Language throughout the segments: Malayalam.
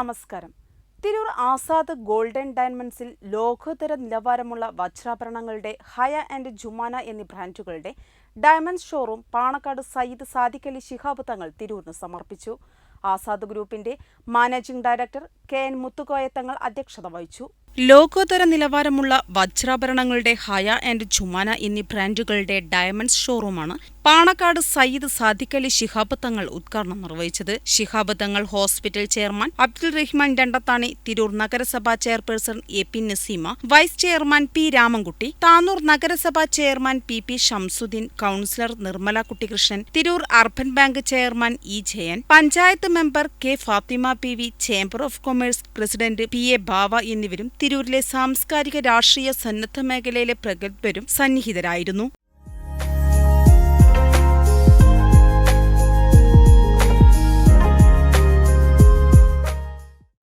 നമസ്കാരം. തിരൂർ ആസാദ് ഗോൾഡൻ ഡയമണ്ട്സിൽ ലോകോത്തര നിലവാരമുള്ള വജ്രാഭരണങ്ങളുടെ ഹയ ആൻഡ് ജുമാന എന്നീ ബ്രാൻഡുകളുടെ ഡയമണ്ട് ഷോറൂം പാണക്കാട് സയ്യിദ് സാദിഖ് അലി ശിഹാബ് തങ്ങൾ തിരൂരിന് സമർപ്പിച്ചു. ആസാദ് ഗ്രൂപ്പിന്റെ managing director K N Muthukoya Thangal അധ്യക്ഷത വഹിച്ചു. ലോകോത്തര നിലവാരമുള്ള വജ്രാഭരണങ്ങളുടെ ഹയ ആൻഡ് ജുമാന എന്നീ ബ്രാൻഡുകളുടെ ഡയമണ്ട്സ് ഷോറൂമാണ് പാണക്കാട് സയ്യിദ് സാദിഖലി ശിഹാബ് തങ്ങൾ ഉദ്ഘാടനം നിർവഹിച്ചത് ശിഹാബ് തങ്ങൾ ഹോസ്പിറ്റൽ ചെയർമാൻ അബ്ദുൾ റഹ്മാൻ രണ്ടത്താണി തിരൂർ നഗരസഭാ chairperson A P Naseema vice chairman P Ramankutty Tanur നഗരസഭാ chairman P P Shamsuddin councillor Nirmala Kuttikrishnan Tirur urban bank chairman E Jayan panchayat member K Fathima P V chamber of commerce president P A Bava എന്നിവരും തിരൂരിലെ സാംസ്കാരിക രാഷ്ട്രീയ സന്നദ്ധ മേഖലയിലെ പ്രഗത്ഭരും സന്നിഹിതരായിരുന്നു.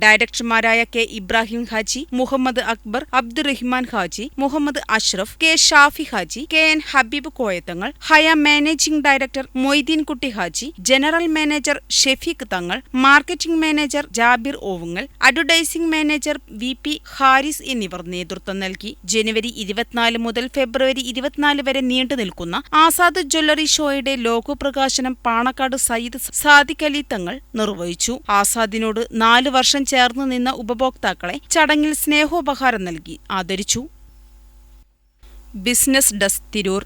ഡയറക്ടർമാരായ K Ibrahim Haji Muhammad Akbar Abdurahiman Haji Muhammad Ashraf K Shafi Haji K N Habeeb Koyathangal ഹയ managing director Moideen Kutty Haji general manager Shefeeq Thangal marketing manager Jabir Ovungal advertising manager V P Haris എന്നിവർ നേതൃത്വം നൽകി. ജനുവരി ഇരുപത്തിനാല് മുതൽ ഫെബ്രുവരി ഇരുപത്തിനാല് വരെ നീണ്ടു നിൽക്കുന്ന ആസാദ് ജ്വല്ലറി ഷോയുടെ ലോഗോ പ്രകാശനം പാണക്കാട് സയ്യിദ് സാദിഖ് അലി തങ്ങൾ നിർവഹിച്ചു. ആസാദിനോട് നാല് വർഷം ചേർന്ന് നിന്ന ഉപഭോക്താക്കളെ ചടങ്ങിൽ സ്നേഹോപഹാരം നൽകി. ആദരിച്ചു. Business desk Tirur.